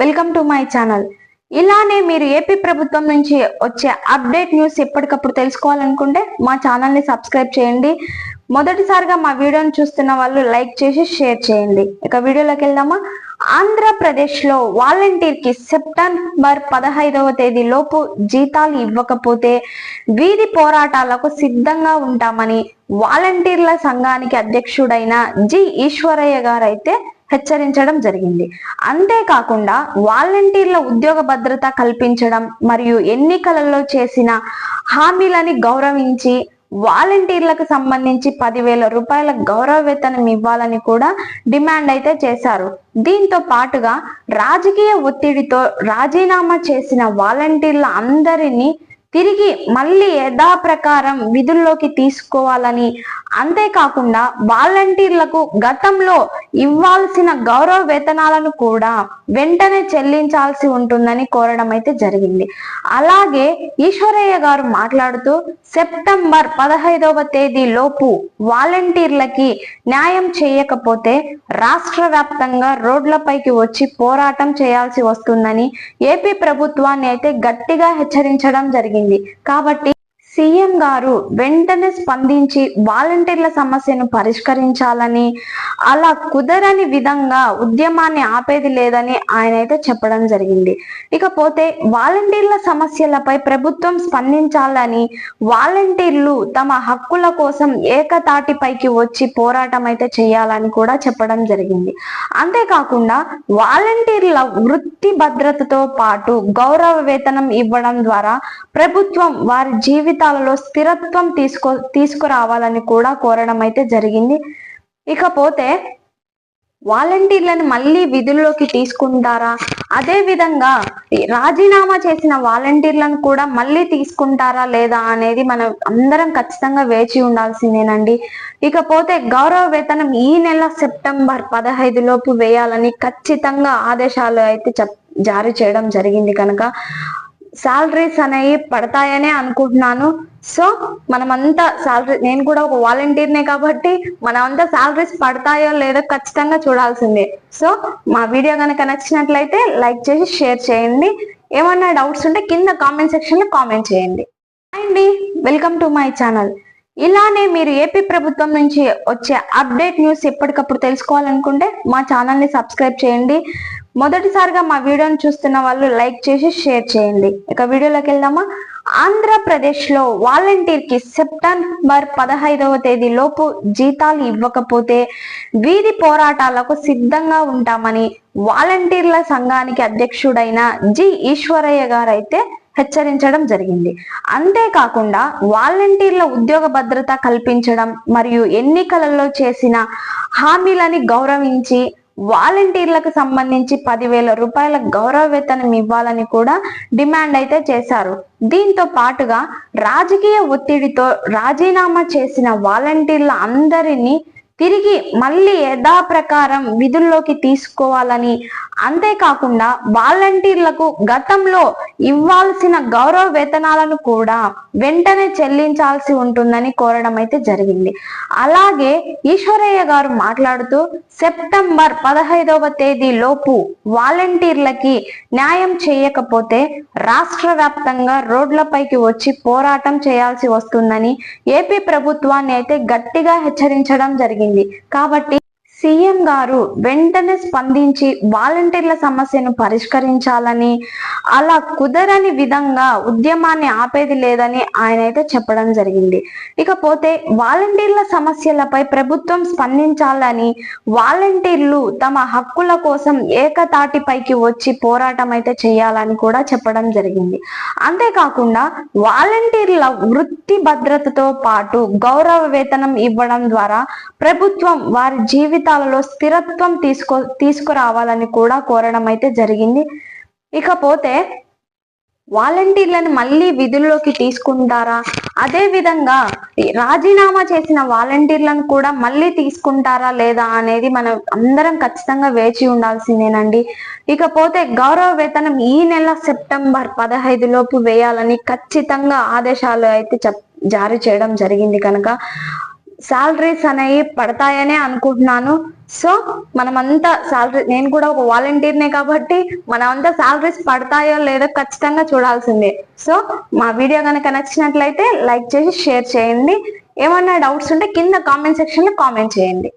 Welcome to my channel. ఇలానే మీరు AP ప్రభుత్వం నుంచి వచ్చే అప్డేట్ న్యూస్ ఎప్పటికప్పుడు తెలుసుకోవాలనుకుంటే మా ఛానల్ని సబ్స్క్రైబ్ చేయండి. మొదటిసారిగా మా వీడియోని చూస్తున్న వాళ్ళు లైక్ చేసి షేర్ చేయండి. ఇక వీడియోలోకి వెళ్దామా? ఆంధ్రప్రదేశ్లో వాలంటీర్కి సెప్టెంబర్ పదహైదవ తేదీ లోపు జీతాలు ఇవ్వకపోతే వీధి పోరాటాలకు సిద్ధంగా ఉంటామని వాలంటీర్ల సంఘానికి అధ్యక్షుడైన జి ఈశ్వరయ్య గారైతే హెచ్చరించడం జరిగింది. అంతేకాకుండా వాలంటీర్ల ఉద్యోగ భద్రత కల్పించడం మరియు ఎన్నికలలో చేసిన హామీలని గౌరవించి వాలంటీర్లకు సంబంధించి పదివేల రూపాయల గౌరవ వేతనం ఇవ్వాలని కూడా డిమాండ్ అయితే చేశారు. దీంతో పాటుగా రాజకీయ ఒత్తిడితో రాజీనామా చేసిన వాలంటీర్ల అందరినీ తిరిగి మళ్ళీ యథాప్రకారం విధుల్లోకి తీసుకోవాలని. అంతేకాకుండా వాలంటీర్లకు గతంలో ఇవ్వాల్సిన గౌరవ వేతనాలను కూడా వెంటనే చెల్లించాల్సి ఉంటుందని కోరడం అయితే జరిగింది. అలాగే ఈశ్వరయ్య గారు మాట్లాడుతూ సెప్టెంబర్ పదహైదవ తేదీ లోపు వాలంటీర్లకి న్యాయం చేయకపోతే రాష్ట్ర వ్యాప్తంగా రోడ్లపైకి వచ్చి పోరాటం చేయాల్సి వస్తుందని ఏపీ ప్రభుత్వాన్ని అయితే గట్టిగా హెచ్చరించడం జరిగింది. కాబట్టి సీఎం గారు వెంటనే స్పందించి వాలంటీర్ల సమస్యను పరిష్కరించాలని అలా కుదరని విధంగా ఉద్యమాన్ని ఆపేది లేదని ఆయన అయితే చెప్పడం జరిగింది. ఇకపోతే వాలంటీర్ల సమస్యలపై ప్రభుత్వం స్పందించాలని వాలంటీర్లు తమ హక్కుల కోసం ఏకతాటిపైకి వచ్చి పోరాటం అయితే చేయాలని కూడా చెప్పడం జరిగింది. అంతేకాకుండా వాలంటీర్ల వృత్తి భద్రతతో పాటు గౌరవ వేతనం ఇవ్వడం ద్వారా ప్రభుత్వం వారి జీవిత జీవితాలలో స్థిరత్వం తీసుకో తీసుకురావాలని కూడా కోరడం అయితే జరిగింది. ఇకపోతే వాలంటీర్లను మళ్ళీ విధుల్లోకి తీసుకుంటారా? అదే విధంగా రాజీనామా చేసిన వాలంటీర్లను కూడా మళ్ళీ తీసుకుంటారా లేదా అనేది మనం అందరం ఖచ్చితంగా వేచి ఉండాల్సిందేనండి. ఇకపోతే గౌరవ వేతనం ఈ నెల సెప్టెంబర్ పదహైదు లోపు వేయాలని ఖచ్చితంగా ఆదేశాలు అయితే చెప్ జారీ చేయడం జరిగింది కనుక. శాలరీస్ అనేవి పడతాయనే అనుకుంటున్నాను. సో మనమంతా శాలరీ నేను కూడా ఒక వాలంటీర్నే కాబట్టి మనమంతా శాలరీస్ పడతాయో లేదో ఖచ్చితంగా చూడాల్సిందే. సో మా వీడియో కనుక నచ్చినట్లయితే లైక్ చేసి షేర్ చేయండి. ఏమన్నా డౌట్స్ ఉంటే కింద కామెంట్ సెక్షన్లో కామెంట్ చేయండి. అండి వెల్కమ్ టు మై ఛానల్ ఇలానే మీరు ఏపీ ప్రభుత్వం నుంచి వచ్చే అప్డేట్ న్యూస్ ఎప్పటికప్పుడు తెలుసుకోవాలనుకుంటే మా ఛానల్ని సబ్స్క్రైబ్ చేయండి. మొదటిసారిగా మా వీడియోని చూస్తున్న వాళ్ళు లైక్ చేసి షేర్ చేయండి. ఇక వీడియోలోకి వెళ్దామా? ఆంధ్రప్రదేశ్లో వాలంటీర్కి సెప్టెంబర్ పదహైదవ తేదీ లోపు జీతాలు ఇవ్వకపోతే వీధి పోరాటాలకు సిద్ధంగా ఉంటామని వాలంటీర్ల సంఘానికి అధ్యక్షుడైన జి ఈశ్వరయ్య గారైతే హెచ్చరించడం జరిగింది. అంతేకాకుండా వాలంటీర్ల ఉద్యోగ భద్రత కల్పించడం మరియు ఎన్నికలలో చేసిన హామీలని గౌరవించి వాలంటీర్లకు సంబంధించి పదివేల రూపాయల గౌరవ వేతనం ఇవ్వాలని కూడా డిమాండ్ అయితే చేశారు. దీంతో పాటుగా రాజకీయ ఒత్తిడితో రాజీనామా చేసిన వాలంటీర్ల అందరినీ తిరిగి మళ్ళీ యథాప్రకారం విధుల్లోకి తీసుకోవాలని అంతేకాకుండా వాలంటీర్లకు గతంలో ఇవ్వాల్సిన గౌరవ వేతనాలను కూడా వెంటనే చెల్లించాల్సి ఉంటుందని కోరడం అయితే జరిగింది. అలాగే ఈశ్వరయ్య గారు మాట్లాడుతూ సెప్టెంబర్ పదహైదవ తేదీ లోపు వాలంటీర్లకి న్యాయం చేయకపోతే రాష్ట్ర వ్యాప్తంగా రోడ్లపైకి వచ్చి పోరాటం చేయాల్సి వస్తుందని ఏపీ ప్రభుత్వాన్ని అయితే గట్టిగా హెచ్చరించడం జరిగింది. కాబట్టి సీఎం గారు వెంటనే స్పందించి వాలంటీర్ల సమస్యను పరిష్కరించాలని అలా కుదరని విధంగా ఉద్యమాన్ని ఆపేది లేదని ఆయన అయితే చెప్పడం జరిగింది. ఇకపోతే వాలంటీర్ల సమస్యలపై ప్రభుత్వం స్పందించాలని వాలంటీర్లు తమ హక్కుల కోసం ఏకతాటిపైకి వచ్చి పోరాటం అయితే చేయాలని కూడా చెప్పడం జరిగింది. అంతేకాకుండా వాలంటీర్ల వృత్తి భద్రతతో పాటు గౌరవ వేతనం ఇవ్వడం ద్వారా ప్రభుత్వం వారి జీవిత జీవితాలలో స్థిరత్వం తీసుకో తీసుకురావాలని కూడా కోరడం అయితే జరిగింది. ఇకపోతే వాలంటీర్లను మళ్ళీ విధుల్లోకి తీసుకుంటారా? అదే విధంగా రాజీనామా చేసిన వాలంటీర్లను కూడా మళ్ళీ తీసుకుంటారా లేదా అనేది మనం అందరం ఖచ్చితంగా వేచి ఉండాల్సిందేనండి. ఇకపోతే గౌరవ వేతనం ఈ నెల సెప్టెంబర్ పదహైదు లోపు వేయాలని ఖచ్చితంగా ఆదేశాలు అయితే చెప్ జారీ చేయడం జరిగింది కనుక శాలరీస్ అనేవి పడతాయనే అనుకుంటున్నాను. సో మనమంతా శాలరీ నేను కూడా ఒక వాలంటీర్నే కాబట్టి మనమంతా శాలరీస్ పడతాయో లేదో ఖచ్చితంగా చూడాల్సిందే. సో మా వీడియో కనుక నచ్చినట్లయితే లైక్ చేసి షేర్ చేయండి. ఏమన్నా డౌట్స్ ఉంటే కింద కామెంట్ సెక్షన్లో కామెంట్ చేయండి.